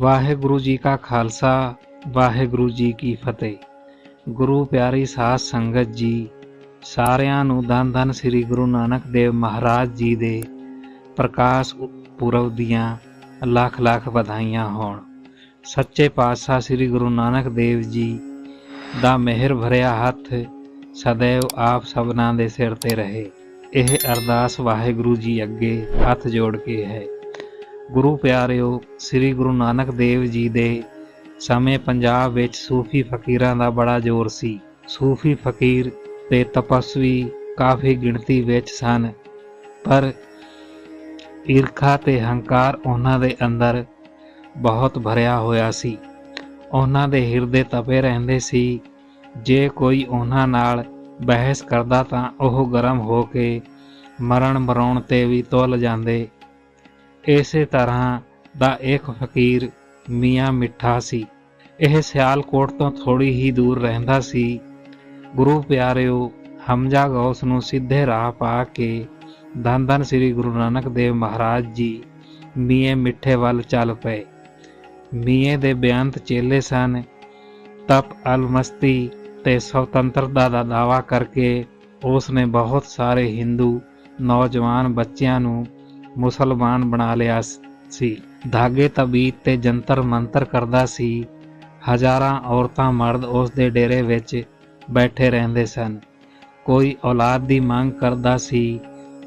ਵਾਹਿਗੁਰੂ ਜੀ ਕਾ ਖਾਲਸਾ, ਵਾਹਿਗੁਰੂ ਜੀ ਕੀ ਫਤਿਹ। ਗੁਰੂ ਪਿਆਰੀ ਸਾਧ ਸੰਗਤ ਜੀ, ਸਾਰਿਆਂ ਨੂੰ ਧੰਨ ਧੰਨ ਸ੍ਰੀ ਗੁਰੂ ਨਾਨਕ ਦੇਵ ਮਹਾਰਾਜ ਜੀ ਦੇ ਪ੍ਰਕਾਸ਼ ਪੁਰਬ ਦੀਆਂ ਲੱਖ ਲੱਖ ਵਧਾਈਆਂ ਹੋਣ। ਸੱਚੇ ਪਾਤਸ਼ਾਹ ਸ੍ਰੀ ਗੁਰੂ ਨਾਨਕ ਦੇਵ ਜੀ ਦਾ ਮਿਹਰ ਭਰਿਆ ਹੱਥ ਸदैव ਆਪ ਸਭਨਾਂ ਦੇ ਸਿਰ ਤੇ ਰਹੇ। ਇਹ ਅਰਦਾਸ ਵਾਹਿਗੁਰੂ ਜੀ ਅੱਗੇ ਹੱਥ ਜੋੜ ਕੇ ਹੈ। ਗੁਰੂ ਪਿਆਰਿਓ, ਸ੍ਰੀ ਗੁਰੂ ਨਾਨਕ ਦੇਵ ਜੀ ਦੇ ਸਮੇਂ ਪੰਜਾਬ ਵਿੱਚ ਸੂਫੀ ਫਕੀਰਾਂ ਦਾ ਬੜਾ ਜ਼ੋਰ ਸੀ। ਸੂਫੀ ਫਕੀਰ ਤੇ ਤਪਸਵੀ ਕਾਫੀ ਗਿਣਤੀ ਵਿੱਚ ਸਨ, ਪਰ ਈਰਖਾ ਤੇ ਹੰਕਾਰ ਉਹਨਾਂ ਦੇ ਅੰਦਰ ਬਹੁਤ ਭਰਿਆ ਹੋਇਆ ਸੀ। ਉਹਨਾਂ ਦੇ ਹਿਰਦੇ ਤਪੇ ਰਹਿੰਦੇ ਸੀ। ਜੇ ਕੋਈ ਉਹਨਾਂ ਨਾਲ ਬਹਿਸ ਕਰਦਾ ਤਾਂ ਉਹ ਗਰਮ ਹੋ ਕੇ ਮਰਨ ਮਰਾਉਣ ਤੇ ਵੀ ਤੁਲ ਜਾਂਦੇ। ਇਸੇ ਤਰ੍ਹਾਂ ਦਾ ਇੱਕ ਫਕੀਰ ਮੀਆਂ ਮਿੱਠਾ ਸੀ। ਇਹ ਸਿਆਲਕੋਟ ਤੋਂ ਥੋੜੀ ਹੀ ਦੂਰ ਰਹਿੰਦਾ ਸੀ। ਗੁਰੂ ਪਿਆਰਿਓ, ਹਮਜਾ ਗੌਸ ਨੂੰ ਸਿੱਧੇ ਰਾਹ ਪਾ ਕੇ ਧੰਨ ਸ੍ਰੀ ਗੁਰੂ ਨਾਨਕ ਦੇਵ ਮਹਾਰਾਜ ਜੀ ਮੀਏ ਮਿੱਠੇ ਵੱਲ ਚੱਲ ਪਏ। ਮੀਏ ਦੇ ਬੇਅੰਤ ਚੇਲੇ ਸਨ। ਤਪ, ਅਲਮਸਤੀ ਤੇ ਸੁਤੰਤਰਤਾ ਦਾ ਦਾਵਾ ਕਰਕੇ ਉਸ ਨੇ ਬਹੁਤ ਸਾਰੇ ਹਿੰਦੂ ਨੌਜਵਾਨ ਬੱਚਿਆਂ ਨੂੰ ਮੁਸਲਮਾਨ ਬਣਾ ਲਿਆ ਸੀ। ਧਾਗੇ ਤਬੀਤ ਤੇ ਜੰਤਰ ਮੰਤਰ ਕਰਦਾ ਸੀ। ਹਜ਼ਾਰਾਂ ਔਰਤਾਂ ਮਰਦ ਉਸ ਦੇ ਡੇਰੇ ਵਿੱਚ ਬੈਠੇ ਰਹਿੰਦੇ ਸਨ। ਕੋਈ ਔਲਾਦ ਦੀ ਮੰਗ ਕਰਦਾ ਸੀ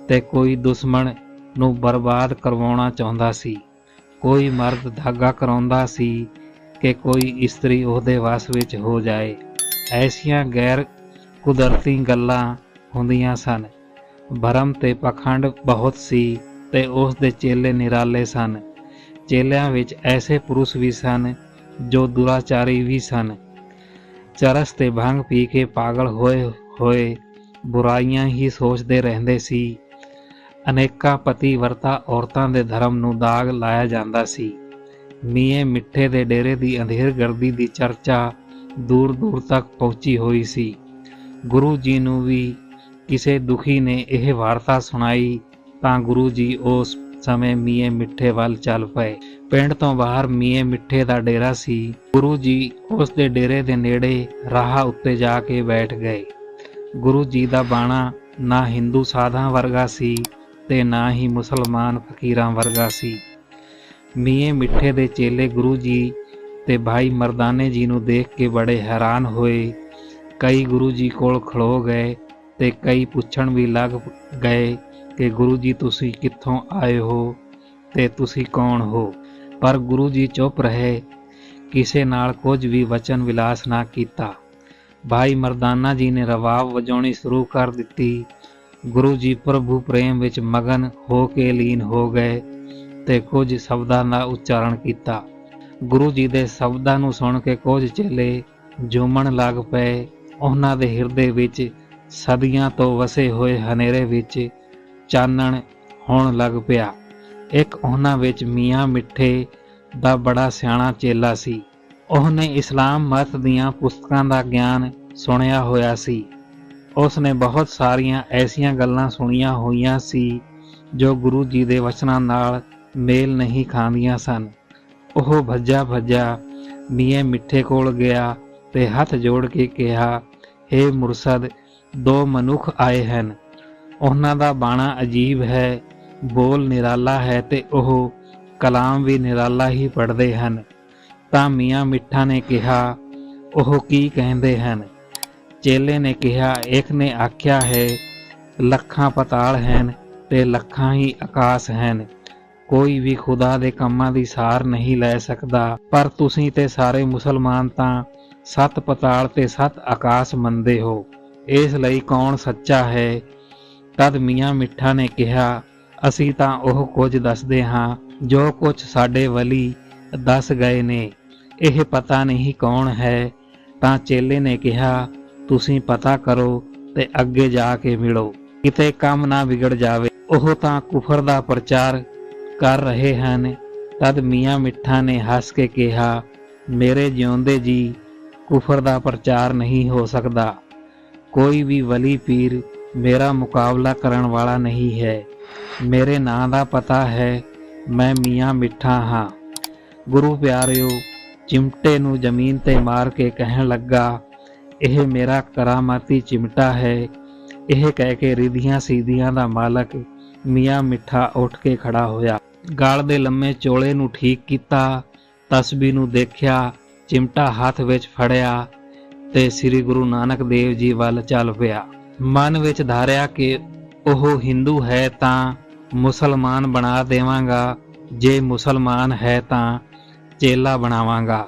ਤੇ ਕੋਈ ਦੁਸ਼ਮਣ ਨੂੰ ਬਰਬਾਦ ਕਰਵਾਉਣਾ ਚਾਹੁੰਦਾ ਸੀ। ਕੋਈ ਮਰਦ ਧਾਗਾ ਕਰਾਉਂਦਾ ਸੀ ਕਿ ਕੋਈ ਇਸਤਰੀ ਉਹਦੇ ਵਸ ਵਿੱਚ ਹੋ ਜਾਏ। ਐਸੀਆਂ ਗੈਰ ਕੁਦਰਤੀ ਗੱਲਾਂ ਹੁੰਦੀਆਂ ਸਨ। ਭਰਮ ਤੇ ਪਖੰਡ ਬਹੁਤ ਸੀ। ਤੇ ਉਸ ਦੇ ਚੇਲੇ ਨਿਰਾਲੇ ਸਨ। ਚੇਲਿਆਂ ਵਿੱਚ ਐਸੇ ਪੁਰਸ਼ ਵੀ ਸਨ ਜੋ ਦੁਰਾਚਾਰੀ ਵੀ ਸਨ। ਚਰਸ ਤੇ ਭੰਗ ਪੀ ਕੇ ਪਾਗਲ ਹੋਏ ਹੋਏ ਬੁਰਾਈਆਂ ਹੀ ਸੋਚਦੇ ਰਹਿੰਦੇ ਸੀ। ਅਨੇਕਾਂ ਪਤੀ ਵਰਤਾ ਔਰਤਾਂ ਦੇ ਧਰਮ ਨੂੰ ਦਾਗ ਲਾਇਆ ਜਾਂਦਾ ਸੀ। ਮੀਏ ਮਿੱਠੇ ਦੇ ਡੇਰੇ ਦੀ ਅੰਧੇਰਗਰਦੀ ਦੀ ਚਰਚਾ ਦੂਰ ਦੂਰ ਤੱਕ ਪਹੁੰਚੀ ਹੋਈ ਸੀ। ਗੁਰੂ ਜੀ ਨੂੰ ਵੀ ਕਿਸੇ ਦੁਖੀ ਨੇ ਇਹ ਵਾਰਤਾ ਸੁਣਾਈ ਤਾਂ ਗੁਰੂ ਜੀ ਉਸ ਸਮੇਂ ਮੀਏ ਮਿੱਠੇ ਵੱਲ ਚੱਲ ਪਏ। ਪਿੰਡ ਤੋਂ ਬਾਹਰ ਮੀਏ ਮਿੱਠੇ ਦਾ ਡੇਰਾ ਸੀ। ਗੁਰੂ ਜੀ ਉਸ ਦੇ ਡੇਰੇ ਦੇ ਨੇੜੇ ਰਾਹ ਉੱਤੇ ਜਾ ਕੇ ਬੈਠ ਗਏ। ਗੁਰੂ ਜੀ ਦਾ ਬਾਣਾ ਨਾ ਹਿੰਦੂ ਸਾਧਾਂ ਵਰਗਾ ਸੀ ਤੇ ਨਾ ਹੀ ਮੁਸਲਮਾਨ ਫਕੀਰਾਂ ਵਰਗਾ ਸੀ। ਮੀਏ ਮਿੱਠੇ ਦੇ ਚੇਲੇ ਗੁਰੂ ਜੀ ਤੇ ਭਾਈ ਮਰਦਾਨੇ ਜੀ ਨੂੰ ਦੇਖ ਕੇ ਬੜੇ ਹੈਰਾਨ ਹੋਏ। ਕਈ ਗੁਰੂ ਜੀ ਕੋਲ ਖਲੋ ਗਏ ਤੇ ਕਈ ਪੁੱਛਣ ਵੀ ਲੱਗ ਗਏ ਕਿ ਗੁਰੂ ਜੀ ਤੁਸੀਂ ਕਿੱਥੋਂ ਆਏ ਹੋ ਤੇ ਤੁਸੀਂ ਕੌਣ ਹੋ? ਪਰ ਗੁਰੂ ਜੀ ਚੁੱਪ ਰਹੇ। ਕਿਸੇ ਨਾਲ ਕੁਝ ਵੀ ਵਚਨ ਵਿਲਾਸ ਨਾ ਕੀਤਾ। ਭਾਈ ਮਰਦਾਨਾ ਜੀ ਨੇ ਰਵਾਬ ਵਜਾਉਣੀ ਸ਼ੁਰੂ ਕਰ ਦਿੱਤੀ। ਗੁਰੂ ਜੀ ਪ੍ਰਭੂ ਪ੍ਰੇਮ ਵਿੱਚ ਮਗਨ ਹੋ ਕੇ ਲੀਨ ਹੋ ਗਏ ਤੇ ਕੁਝ ਸ਼ਬਦਾਂ ਦਾ ਉਚਾਰਨ ਕੀਤਾ। ਗੁਰੂ ਜੀ ਦੇ ਸ਼ਬਦਾਂ ਨੂੰ ਸੁਣ ਕੇ ਕੁਝ ਚੇਲੇ ਝੂਮਣ ਲੱਗ ਪਏ। ਉਹਨਾਂ ਦੇ ਹਿਰਦੇ ਵਿੱਚ ਸਦੀਆਂ ਤੋਂ ਵਸੇ ਹੋਏ ਹਨੇਰੇ ਵਿੱਚ ਚਾਨਣ ਹੋਣ ਲੱਗ ਪਿਆ। ਇੱਕ ਉਹਨਾਂ ਵਿੱਚ ਮੀਆਂ ਮਿੱਠੇ ਦਾ ਬੜਾ ਸਿਆਣਾ ਚੇਲਾ ਸੀ। ਉਹਨੇ ਇਸਲਾਮ ਮਤ ਦੀਆਂ ਪੁਸਤਕਾਂ ਦਾ ਗਿਆਨ ਸੁਣਿਆ ਹੋਇਆ ਸੀ। ਉਸਨੇ ਬਹੁਤ ਸਾਰੀਆਂ ਐਸੀਆਂ ਗੱਲਾਂ ਸੁਣੀਆਂ ਹੋਈਆਂ ਸੀ, ਜੋ ਗੁਰੂ ਜੀ ਦੇ ਵਚਨਾਂ ਨਾਲ ਮੇਲ ਨਹੀਂ ਖਾਂਦੀਆਂ ਸਨ। ਉਹ ਭੱਜਾ ਭੱਜਾ ਮੀਆਂ ਮਿੱਠੇ ਕੋਲ ਗਿਆ ਤੇ ਹੱਥ ਜੋੜ ਕੇ ਕਿਹਾ हे ਮੁਰਸ਼ਦ, ਦੋ ਮਨੁੱਖ ਆਏ ਹਨ। ਉਹਨਾਂ ਦਾ ਬਾਣਾ ਅਜੀਬ ਹੈ, ਬੋਲ ਨਿਰਾਲਾ ਹੈ ਤੇ ਉਹ ਕਲਾਮ ਵੀ ਨਿਰਾਲਾ ਹੀ ਪੜ੍ਹਦੇ ਹਨ। ਤਾਂ ਮੀਆਂ ਮਿੱਠਾ ਨੇ ਕਿਹਾ, ਉਹ ਕੀ ਕਹਿੰਦੇ ਹਨ? ਚੇਲੇ ਨੇ ਕਿਹਾ, ਇੱਕ ਨੇ ਆਖਿਆ ਹੈ, ਲੱਖਾਂ ਪਤਾਲ ਹਨ ਤੇ ਲੱਖਾਂ ਹੀ ਆਕਾਸ਼ ਹਨ। ਕੋਈ ਵੀ ਖੁਦਾ ਦੇ ਕੰਮਾਂ ਦੀ ਸਾਰ ਨਹੀਂ ਲੈ ਸਕਦਾ, ਪਰ ਤੁਸੀਂ ਤੇ ਸਾਰੇ ਮੁਸਲਮਾਨ ਤਾਂ ਸੱਤ ਪਤਾਲ ਤੇ ਸੱਤ ਆਕਾਸ਼ ਮੰਨਦੇ ਹੋ। ਇਸ ਲਈ ਕੌਣ ਸੱਚਾ ਹੈ ਤਦ ਮੀਆਂ ਮਿੱਠਾ ਨੇ ਕਿਹਾ, ਅਸੀਂ ਤਾਂ ਉਹ ਕੁਝ ਦੱਸਦੇ ਹਾਂ, ਜੋ ਕੁਝ ਸਾਡੇ ਵਲੀ ਦੱਸ ਗਏ ਨੇ। ਇਹ ਪਤਾ ਨਹੀਂ ਕੌਣ ਹੈ। ਤਾਂ ਚੇਲੇ ਨੇ ਕਿਹਾ, ਤੁਸੀਂ ਪਤਾ ਕਰੋ ਤੇ ਅੱਗੇ ਜਾ ਕੇ ਮਿਲੋ। ਕਿਤੇ ਕੰਮ ਨਾ ਵਿਗੜ ਜਾਵੇ। ਉਹ ਤਾਂ ਕੁਫਰ ਦਾ ਪ੍ਰਚਾਰ ਕਰ ਰਹੇ ਹਨ। ਤਦ ਮੀਆਂ ਮਿੱਠਾ ਨੇ ਹੱਸ ਕੇ ਕਿਹਾ, ਮੇਰੇ ਜਿਉਂਦੇ ਜੀ, ਕੁਫਰ ਦਾ ਪ੍ਰਚਾਰ ਨਹੀਂ ਹੋ ਸਕਦਾ। ਕੋਈ ਵੀ ਵਲੀ ਪੀਰ ਮੇਰਾ ਮੁਕਾਬਲਾ ਕਰਨ ਵਾਲਾ ਨਹੀਂ ਹੈ। ਮੇਰੇ ਨਾਂ ਦਾ ਪਤਾ ਹੈ, ਮੈਂ ਮੀਆਂ ਮਿੱਠਾ ਹਾਂ। ਗੁਰੂ ਪਿਆਰਿਓ, ਚਿਮਟੇ ਨੂੰ ਜ਼ਮੀਨ ਤੇ ਮਾਰ ਕੇ ਕਹਿਣ ਲੱਗਾ, ਇਹ ਮੇਰਾ ਕਰਾਮਾਤੀ ਚਿਮਟਾ ਹੈ। ਇਹ ਕਹਿ ਕੇ ਰਿਧੀਆਂ ਸੀਧੀਆਂ ਦਾ ਮਾਲਕ ਮੀਆਂ ਮਿੱਠਾ ਉੱਠ ਕੇ ਖੜਾ ਹੋਇਆ। ਗਾਲ ਦੇ ਲੰਮੇ ਚੋਲੇ ਨੂੰ ਠੀਕ ਕੀਤਾ ਤਸਬੀ ਨੂੰ ਦੇਖਿਆ, ਚਿਮਟਾ ਹੱਥ ਵਿੱਚ ਫੜਿਆ ਤੇ ਸ੍ਰੀ ਗੁਰੂ ਨਾਨਕ ਦੇਵ ਜੀ ਵੱਲ ਚੱਲ ਪਿਆ। ਮਨ ਵਿੱਚ ਧਾਰਿਆ ਕਿ ਉਹ ਹਿੰਦੂ ਹੈ ਤਾਂ ਮੁਸਲਮਾਨ ਬਣਾ ਦੇਵਾਂਗਾ। ਜੇ ਮੁਸਲਮਾਨ ਹੈ ਤਾਂ ਚੇਲਾ ਬਣਾਵਾਂਗਾ।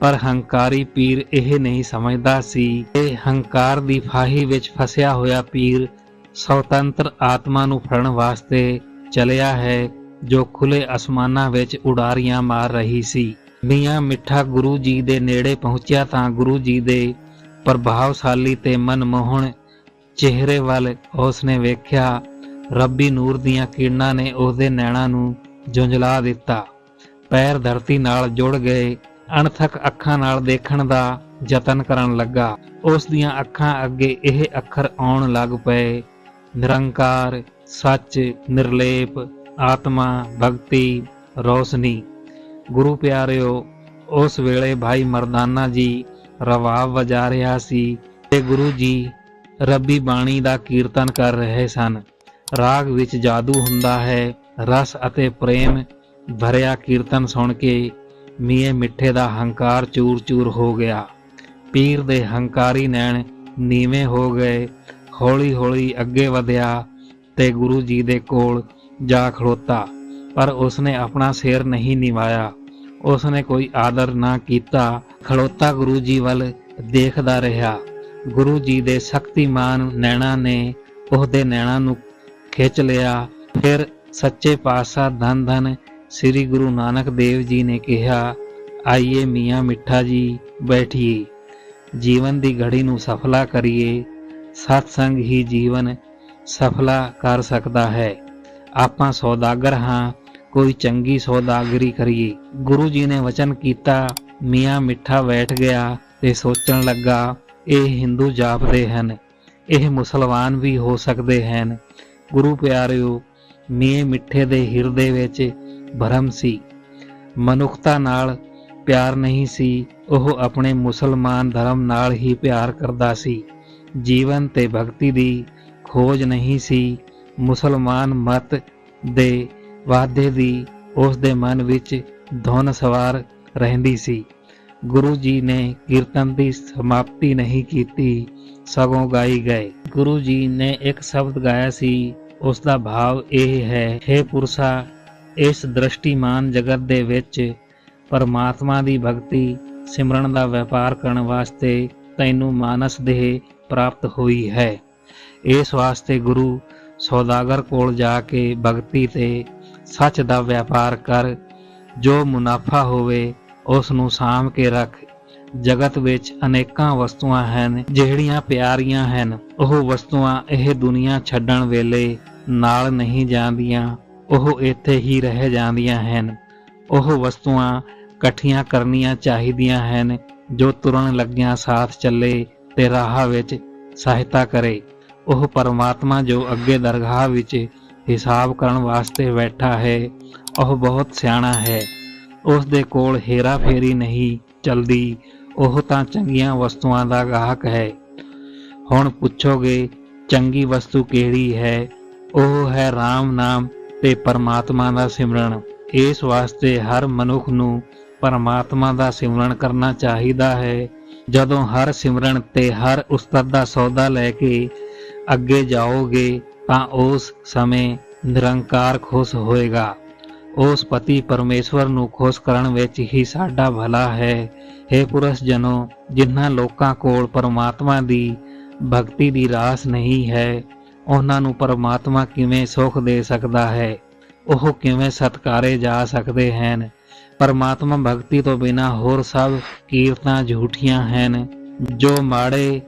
ਪਰ ਹੰਕਾਰੀ ਪੀਰ ਇਹ ਨਹੀਂ ਸਮਝਦਾ ਸੀ ਕਿ ਹੰਕਾਰ ਦੀ ਫਾਹੀ ਵਿੱਚ ਫਸਿਆ ਹੋਇਆ ਪੀਰ ਸੁਤੰਤਰ ਆਤਮਾ ਨੂੰ ਫੜਨ ਵਾਸਤੇ ਚਲਿਆ ਹੈ, ਜੋ ਖੁੱਲੇ ਅਸਮਾਨਾਂ ਵਿੱਚ ਉਡਾਰੀਆਂ ਮਾਰ ਰਹੀ ਸੀ। ਮੀਆਂ ਮਿੱਠਾ ਗੁਰੂ ਜੀ ਦੇ ਨੇੜੇ ਪਹੁੰਚਿਆ ਤਾਂ ਗੁਰੂ ਜੀ ਦੇ ਪ੍ਰਭਾਵਸ਼ਾਲੀ ਤੇ ਮਨਮੋਹਣ ਚਿਹਰੇ ਵੱਲ ਉਸਨੇ ਵੇਖਿਆ, ਰੱਬੀ ਨੂਰ ਦੀਆਂ ਕਿਰਨਾਂ ਨੇ ਉਸਦੇ ਨੈਣਾਂ ਨੂੰ ਜੁੰਝਲਾ ਦਿੱਤਾ। ਪੈਰ ਧਰਤੀ ਨਾਲ ਜੁੜ ਗਏ, ਅਣਥਕ ਅੱਖਾਂ ਨਾਲ ਦੇਖਣ ਦਾ ਯਤਨ ਕਰਨ ਲੱਗਾ। ਉਸ ਦੀਆਂ ਅੱਖਾਂ ਅੱਗੇ ਇਹ ਅੱਖਰ ਆਉਣ ਲੱਗ ਪਏ, ਨਿਰੰਕਾਰ, ਸੱਚ, ਨਿਰਲੇਪ, ਆਤਮਾ, ਭਗਤੀ, ਰੋਸ਼ਨੀ। ਗੁਰੂ ਪਿਆਰਿਓ, ਉਸ ਵੇਲੇ ਭਾਈ ਮਰਦਾਨਾ ਜੀ ਰਵਾਬ ਵਜਾ ਰਿਹਾ ਸੀ ਤੇ ਗੁਰੂ ਜੀ ਰੱਬੀ ਬਾਣੀ ਦਾ ਕੀਰਤਨ ਕਰ ਰਹੇ ਸਨ। ਰਾਗ ਵਿੱਚ ਜਾਦੂ ਹੁੰਦਾ ਹੈ, ਰਸ ਅਤੇ ਪ੍ਰੇਮ ਭਰਿਆ ਕੀਰਤਨ ਸੁਣ ਕੇ ਮੀਏ ਮਿੱਠੇ ਦਾ ਹੰਕਾਰ ਚੂਰ-ਚੂਰ ਹੋ ਗਿਆ। ਪੀਰ ਦੇ ਹੰਕਾਰੀ ਨੈਣ ਨੀਵੇਂ ਹੋ ਗਏ, ਹੌਲੀ-ਹੌਲੀ ਅੱਗੇ ਵਧਿਆ ਤੇ ਗੁਰੂ ਜੀ ਦੇ ਕੋਲ ਜਾ ਖੜੋਤਾ, ਪਰ ਉਸਨੇ ਆਪਣਾ ਸਿਰ ਨਹੀਂ ਨਿਵਾਇਆ। ਉਸਨੇ ਕੋਈ ਆਦਰ ਨਾ ਕੀਤਾ, ਖੜੋਤਾ ਗੁਰੂ ਜੀ ਵੱਲ ਦੇਖਦਾ ਰਿਹਾ। ਗੁਰੂ ਜੀ ਦੇ ਸ਼ਕਤੀਮਾਨ ਨੈਣਾ ਨੇ ਉਹਦੇ ਨੈਣਾ ਨੂੰ ਖਿੱਚ ਲਿਆ। ਫਿਰ ਸੱਚੇ ਪਾਤਸ਼ਾਹ ਧੰਨ ਧੰਨ ਸ੍ਰੀ ਗੁਰੂ ਨਾਨਕ ਦੇਵ ਜੀ ਨੇ ਕਿਹਾ, ਆਈਏ ਮੀਆਂ ਮਿੱਠਾ ਜੀ, ਬੈਠੀਏ। ਜੀਵਨ ਦੀ ਘੜੀ ਨੂੰ ਸਫਲਾ ਕਰੀਏ। ਸਤ ਸੰਗ ਹੀ ਜੀਵਨ ਸਫਲਾ ਕਰ ਸਕਦਾ ਹੈ। ਆਪਾਂ ਸੌਦਾਗਰ ਹਾਂ, ਕੋਈ ਚੰਗੀ ਸੌਦਾਗਰੀ ਕਰੀਏ। ਗੁਰੂ ਜੀ ਨੇ ਵਚਨ ਕੀਤਾ, ਮੀਆਂ ਮਿੱਠਾ ਬੈਠ ਗਿਆ ਤੇ ਸੋਚਣ ਲੱਗਾ ਇਹ ਹਿੰਦੂ ਜਾਪਦੇ ਹਨ, ਇਹ ਮੁਸਲਮਾਨ ਵੀ ਹੋ ਸਕਦੇ ਹਨ। ਗੁਰੂ ਪਿਆਰਿਓ ਮੀਏ ਮਿੱਠੇ ਦੇ ਹਿਰਦੇ ਵਿੱਚ ਭਰਮ ਸੀ। ਮਨੁੱਖਤਾ ਨਾਲ ਪਿਆਰ ਨਹੀਂ ਸੀ, ਉਹ ਆਪਣੇ ਮੁਸਲਮਾਨ ਧਰਮ ਨਾਲ ਹੀ ਪਿਆਰ ਕਰਦਾ ਸੀ। ਜੀਵਨ ਤੇ ਭਗਤੀ ਦੀ ਖੋਜ ਨਹੀਂ ਸੀ। ਮੁਸਲਮਾਨ ਮਤ ਦੇ ਵਾਅਦੇ ਦੀ ਉਸ ਦੇ ਮਨ ਵਿੱਚ ਧੁਨ ਸਵਾਰ ਰਹਿੰਦੀ ਸੀ। ਗੁਰੂ ਜੀ ਨੇ ਕੀਰਤਨ ਦੀ ਸਮਾਪਤੀ ਨਹੀਂ ਕੀਤੀ, ਸਗੋਂ ਗਾਈ ਗਏ। ਗੁਰੂ ਜੀ ਨੇ ਇੱਕ ਸ਼ਬਦ ਗਾਇਆ ਸੀ ਉਸ ਦਾ ਭਾਵ ਇਹ ਹੈ हे ਪੁਰਸ਼ਾ, ਇਸ ਦ੍ਰਿਸ਼ਟੀਮਾਨ ਜਗਤ ਦੇ ਵਿੱਚ ਪਰਮਾਤਮਾ ਦੀ ਭਗਤੀ, ਸਿਮਰਨ ਦਾ ਵਪਾਰ ਕਰਨ ਵਾਸਤੇ ਤੈਨੂੰ ਮਾਨਸ ਦੇਹ ਪ੍ਰਾਪਤ ਹੋਈ ਹੈ। ਇਸ ਵਾਸਤੇ ਗੁਰੂ ਸੌਦਾਗਰ ਕੋਲ ਜਾ ਕੇ ਭਗਤੀ ਤੇ ਸੱਚ ਦਾ ਵਪਾਰ ਕਰ, ਜੋ ਮੁਨਾਫਾ ਹੋਵੇ ਉਸ ਨੂੰ ਸਾਂਭ ਕੇ ਰੱਖ। ਜਗਤ ਵਿੱਚ ਅਨੇਕਾਂ ਵਸਤੂਆਂ ਹਨ, ਜਿਹੜੀਆਂ ਪਿਆਰੀਆਂ ਹਨ। ਉਹ ਵਸਤੂਆਂ ਇਹ ਦੁਨੀਆ ਛੱਡਣ ਵੇਲੇ ਨਾਲ ਨਹੀਂ ਜਾਂਦੀਆਂ, ਉਹ ਇੱਥੇ ਹੀ ਰਹਿ ਜਾਂਦੀਆਂ ਹਨ। ਉਹ ਵਸਤੂਆਂ ਇਕੱਠੀਆਂ ਕਰਨੀਆਂ ਚਾਹੀਦੀਆਂ ਹਨ, ਜੋ ਤੁਰਨ ਲੱਗਿਆਂ ਸਾਥ ਚੱਲੇ ਤੇ ਰਾਹ ਵਿੱਚ ਸਹਾਇਤਾ ਕਰੇ। ਉਹ ਪਰਮਾਤਮਾ ਜੋ ਅੱਗੇ ਦਰਗਾਹ ਵਿੱਚ ਹਿਸਾਬ ਕਰਨ ਵਾਸਤੇ ਬੈਠਾ ਹੈ, ਉਹ ਬਹੁਤ ਸਿਆਣਾ ਹੈ। ਉਸ ਦੇ ਕੋਲ ਹੇਰਾ ਫੇਰੀ ਨਹੀਂ ਚਲਦੀ, ਉਹ ਤਾਂ ਚੰਗੀਆਂ ਵਸਤੂਆਂ ਦਾ ਗਾਹਕ ਹੈ। ਹੁਣ ਪੁੱਛੋਗੇ, ਚੰਗੀ ਵਸਤੂ ਕਿਹੜੀ ਹੈ? ਉਹ ਹੈ RAM ਨਾਮ ਤੇ ਪਰਮਾਤਮਾ ਦਾ ਸਿਮਰਨ। ਇਸ ਵਾਸਤੇ ਹਰ ਮਨੁੱਖ ਨੂੰ ਪਰਮਾਤਮਾ ਦਾ ਸਿਮਰਨ ਕਰਨਾ ਚਾਹੀਦਾ ਹੈ। ਜਦੋਂ ਹਰ ਸਿਮਰਨ ਤੇ ਹਰ ਉਸਤਤ ਦਾ ਸੌਦਾ ਲੈ ਕੇ ਅੱਗੇ ਜਾਓਗੇ, ਤਾਂ ਉਸ ਸਮੇਂ ਨਿਰੰਕਾਰ ਖੁਸ਼ ਹੋਏਗਾ। ਉਸ ਪਤੀ ਪਰਮੇਸ਼ਵਰ ਨੂੰ ਖੁਸ਼ ਕਰਨ ਵਿੱਚ ਹੀ ਸਾਡਾ ਭਲਾ ਹੈ। हे ਪੁਰਸ਼ ਜਨੋ ਜਿਨ੍ਹਾਂ ਲੋਕਾਂ ਕੋਲ ਪਰਮਾਤਮਾ ਦੀ ਭਗਤੀ ਦੀ ਰਾਸ ਨਹੀਂ ਹੈ, ਉਹਨਾਂ ਨੂੰ ਪਰਮਾਤਮਾ ਕਿਵੇਂ ਸੁਖ ਦੇ ਸਕਦਾ ਹੈ? ਉਹ ਕਿਵੇਂ ਸਤਕਾਰੇ ਜਾ ਸਕਦੇ ਹਨ? ਪਰਮਾਤਮਾ ਭਗਤੀ ਤੋਂ ਬਿਨਾ ਹੋਰ ਸਭ ਕੀਰਤਾਂ ਝੂਠੀਆਂ ਹਨ, ਜੋ ਮਾੜੇ,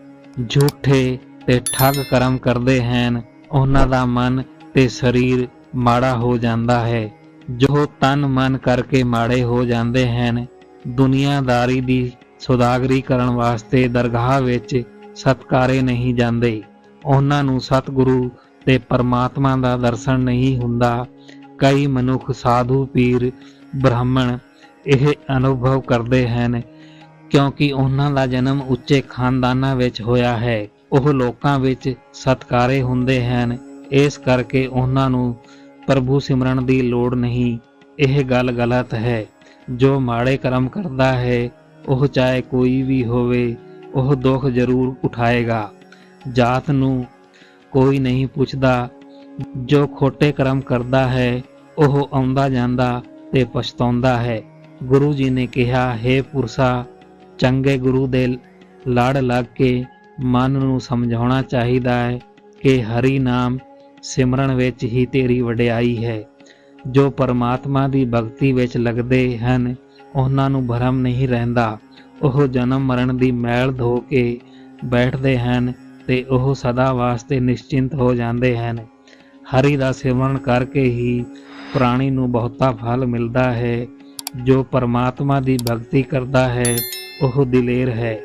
ਝੂਠੇ ਤੇ ਠੱਗ ਕਰਮ ਕਰਦੇ ਹਨ। ਉਹਨਾਂ ਦਾ ਮਨ ਤੇ ਸਰੀਰ ਮਾੜਾ ਹੋ ਜਾਂਦਾ ਹੈ। ਜੋ ਤਨ ਮਨ ਕਰਕੇ ਮਾੜੇ ਹੋ ਜਾਂਦੇ ਹਨ, ਦੁਨੀਆਦਾਰੀ ਦੀ ਸੌਦਾਗਰੀ ਕਰਨ ਵਾਸਤੇ ਦਰਗਾਹ ਵਿੱਚ ਸਤਕਾਰੇ ਨਹੀਂ ਜਾਂਦੇ। ਉਹਨਾਂ ਨੂੰ ਸਤਿਗੁਰੂ ਤੇ ਪਰਮਾਤਮਾ ਦਾ ਦਰਸ਼ਨ ਨਹੀਂ ਹੁੰਦਾ। ਕਈ ਮਨੁੱਖ ਸਾਧੂ, ਪੀਰ, ਬ੍ਰਾਹਮਣ ਇਹ ਅਨੁਭਵ ਕਰਦੇ ਹਨ, ਕਿਉਂਕਿ ਉਹਨਾਂ ਦਾ ਜਨਮ ਉੱਚੇ ਖਾਨਦਾਨਾਂ ਵਿੱਚ ਹੋਇਆ ਹੈ। ਉਹ ਲੋਕਾਂ ਵਿੱਚ ਸਤਕਾਰੇ ਹੁੰਦੇ ਹਨ। ਇਸ ਕਰਕੇ ਉਹਨਾਂ ਨੂੰ ਪ੍ਰਭੂ ਸਿਮਰਨ ਦੀ ਲੋੜ ਨਹੀਂ। ਇਹ ਗੱਲ ਗਲਤ ਹੈ। ਜੋ ਮਾੜੇ ਕਰਮ ਕਰਦਾ ਹੈ, ਉਹ ਚਾਹੇ ਕੋਈ ਵੀ ਹੋਵੇ, ਉਹ ਦੁੱਖ ਜ਼ਰੂਰ ਉਠਾਏਗਾ। ਜਾਤ ਨੂੰ ਕੋਈ ਨਹੀਂ ਪੁੱਛਦਾ। ਜੋ ਖੋਟੇ ਕਰਮ ਕਰਦਾ ਹੈ, ਉਹ ਆਉਂਦਾ ਜਾਂਦਾ ਤੇ ਪਛਤਾਉਂਦਾ ਹੈ। ਗੁਰੂ ਜੀ ਨੇ ਕਿਹਾ, ਹੈ ਪੁਰਸ਼ਾ, ਚੰਗੇ ਗੁਰੂ ਦੇ ਲੜ ਲੱਗ ਕੇ ਮਨ ਨੂੰ ਸਮਝਾਉਣਾ ਚਾਹੀਦਾ ਹੈ ਕਿ ਹਰੀ ਨਾਮ ਸਿਮਰਨ ਵਿੱਚ ਹੀ ਤੇਰੀ ਵਡਿਆਈ ਹੈ। ਜੋ ਪਰਮਾਤਮਾ ਦੀ ਭਗਤੀ ਵਿੱਚ ਲੱਗਦੇ ਹਨ, ਉਹਨਾਂ ਨੂੰ ਭਰਮ ਨਹੀਂ ਰਹਿੰਦਾ। ਉਹ ਜਨਮ ਮਰਨ ਦੀ ਮੈਲ ਧੋ ਕੇ ਬੈਠਦੇ ਹਨ ਤੇ ਉਹ ਸਦਾ ਵਾਸਤੇ ਨਿਸ਼ਚਿੰਤ ਹੋ ਜਾਂਦੇ ਹਨ। ਹਰੀ ਦਾ ਸਿਮਰਨ ਕਰਕੇ ਹੀ ਪ੍ਰਾਣੀ ਨੂੰ ਬਹੁਤਾ ਫਲ ਮਿਲਦਾ ਹੈ। ਜੋ ਪਰਮਾਤਮਾ ਦੀ ਭਗਤੀ ਕਰਦਾ ਹੈ, ਉਹ ਦਿਲੇਰ ਹੈ।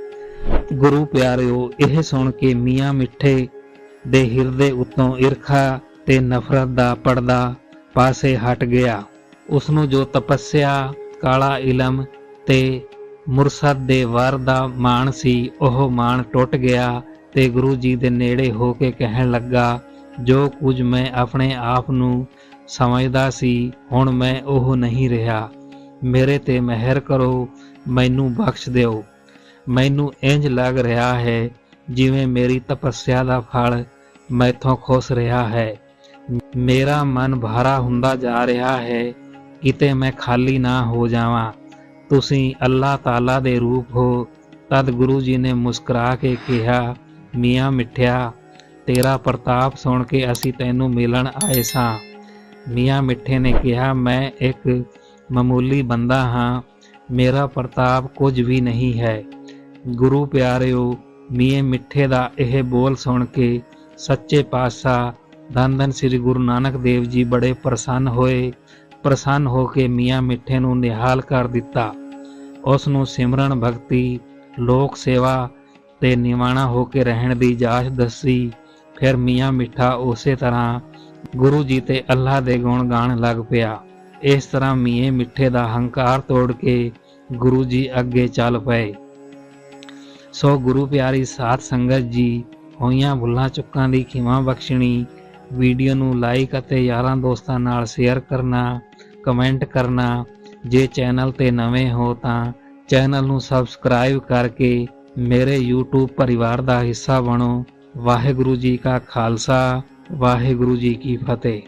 ਗੁਰੂ ਪਿਆਰਿਓ, ਇਹ ਸੁਣ ਕੇ ਮੀਆਂ ਮਿੱਠੇ ਦੇ ਹਿਰਦੇ ਉੱਤੋਂ ਈਰਖਾ ਤੇ ਨਫ਼ਰਤ ਦਾ ਪਰਦਾ ਪਾਸੇ ਹਟ ਗਿਆ। ਉਸ ਨੂੰ ਜੋ ਤਪੱਸਿਆ, ਕਾਲਾ ਇਲਮ ਤੇ ਮੁਰਸਦ ਦੇ ਵਰ ਦਾ ਮਾਣ ਸੀ, ਉਹ ਮਾਣ ਟੁੱਟ ਗਿਆ ਤੇ ਗੁਰੂ ਜੀ ਦੇ ਨੇੜੇ ਹੋ ਕੇ ਕਹਿਣ ਲੱਗਾ, ਜੋ ਕੁਝ ਮੈਂ ਆਪਣੇ ਆਪ ਨੂੰ ਸਮਝਦਾ ਸੀ, ਹੁਣ ਮੈਂ ਉਹ ਨਹੀਂ ਰਿਹਾ। ਮੇਰੇ ਤੇ ਮਿਹਰ ਕਰੋ, ਮੈਨੂੰ ਬਖਸ਼ ਦਿਓ। ਮੈਨੂੰ ਇੰਜ ਲੱਗ ਰਿਹਾ ਹੈ, ਜਿਵੇਂ ਮੇਰੀ ਤਪੱਸਿਆ ਦਾ ਫਲ ਮੈਥੋਂ ਖੁਸ਼ ਰਿਹਾ ਹੈ। ਮੇਰਾ ਮਨ ਭਾਰਾ ਹੁੰਦਾ ਜਾ ਰਿਹਾ ਹੈ। ਕਿਤੇ ਮੈਂ ਖਾਲੀ ਨਾ ਹੋ ਜਾਵਾਂ। ਤੁਸੀਂ ਅੱਲਾਹ ਤਾਲਾ ਦੇ ਰੂਪ ਹੋ। ਤਦ ਗੁਰੂ ਜੀ ਨੇ ਮੁਸਕਰਾ ਕੇ ਕਿਹਾ, ਮੀਆਂ ਮਿੱਠਿਆ, ਤੇਰਾ ਪ੍ਰਤਾਪ ਸੁਣ ਕੇ ਅਸੀਂ ਤੈਨੂੰ ਮਿਲਣ ਆਏ ਸਾਂ। ਮੀਆਂ ਮਿੱਠੇ ਨੇ ਕਿਹਾ, ਮੈਂ ਇੱਕ ਮਾਮੂਲੀ ਬੰਦਾ ਹਾਂ। ਮੇਰਾ ਪ੍ਰਤਾਪ ਕੁਝ ਵੀ ਨਹੀਂ ਹੈ। ਗੁਰੂ ਪਿਆਰਿਓ ਮੀਆਂ ਮਿੱਠੇ ਦਾ ਇਹ ਬੋਲ ਸੁਣ ਕੇ ਸੱਚੇ ਪਾਤਸ਼ਾਹ ਧੰਨ ਧੰਨ ਸ੍ਰੀ ਗੁਰੂ ਨਾਨਕ ਦੇਵ ਜੀ ਬੜੇ ਪ੍ਰਸੰਨ ਹੋਏ, ਪ੍ਰਸੰਨ ਹੋ ਕੇ ਮੀਆਂ ਮਿੱਠੇ ਨੂੰ ਨਿਹਾਲ ਕਰ ਦਿੱਤਾ। ਉਸ ਨੂੰ ਸਿਮਰਨ ਭਗਤੀ, ਲੋਕ ਸੇਵਾ ਤੇ ਨਿਵਾਣਾ ਹੋ ਕੇ ਰਹਿਣ ਦੀ ਜਾਚ ਦੱਸੀ। ਫਿਰ ਮੀਆਂ ਮਿੱਠਾ ਉਸੇ ਤਰ੍ਹਾਂ ਗੁਰੂ ਜੀ ਤੇ ਅੱਲਾਹ ਦੇ ਗੁਣ ਗਾਣ ਲੱਗ ਪਿਆ। ਇਸ ਤਰ੍ਹਾਂ ਮੀਏ ਮਿੱਠੇ ਦਾ ਹੰਕਾਰ ਤੋੜ ਕੇ ਗੁਰੂ ਜੀ ਅੱਗੇ ਚੱਲ ਪਏ। ਸੋ ਗੁਰੂ ਪਿਆਰੀ ਸਾਧ ਸੰਗਤ ਜੀ ਹੋਈਆਂ ਭੁੱਲਾਂ ਚੁੱਕਾਂ ਦੀ ਖਿਮਾ ਬਖਸ਼ਣੀ। ਵੀਡੀਓ ਨੂੰ ਲਾਈਕ ਅਤੇ ਯਾਰਾਂ ਦੋਸਤਾਂ ਨਾਲ ਸ਼ੇਅਰ ਕਰਨਾ ਕਮੈਂਟ ਕਰਨਾ। ਜੇ ਚੈਨਲ ਤੇ ਨਵੇਂ ਹੋ ਤਾਂ ਚੈਨਲ ਨੂੰ ਸਬਸਕ੍ਰਾਈਬ ਕਰਕੇ ਮੇਰੇ YouTube ਪਰਿਵਾਰ ਦਾ ਹਿੱਸਾ ਬਣੋ। ਵਾਹਿਗੁਰੂ ਜੀ ਕਾ ਖਾਲਸਾ, ਵਾਹਿਗੁਰੂ ਜੀ ਕੀ ਫਤਿਹ।